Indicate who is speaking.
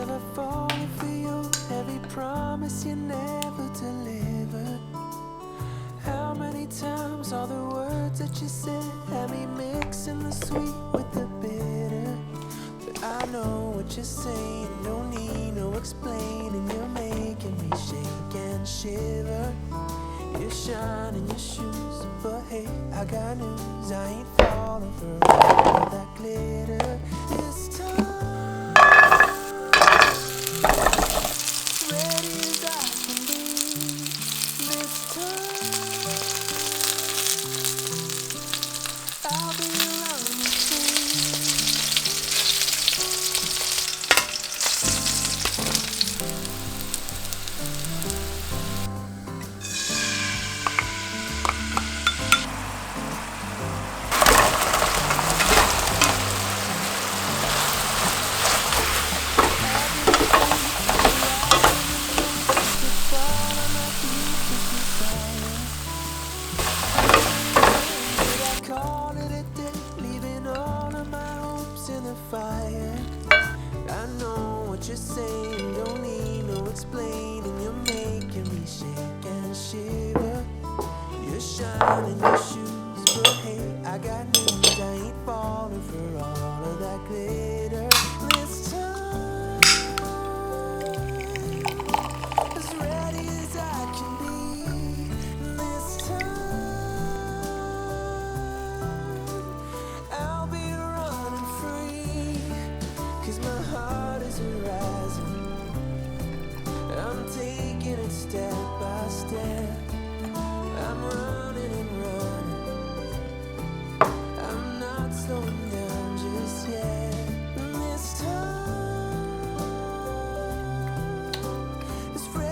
Speaker 1: ever falling for you? Every promise you never delivered. How many times all the words that you said had me mixing the sweet with the bitter? But I know what you're saying, don't need no explaining. You're making me shake and shiver. You're shining your shoes, but hey, I got news. I ain't falling for all that glitter know what I'm running and running. I'm not slowing just yet.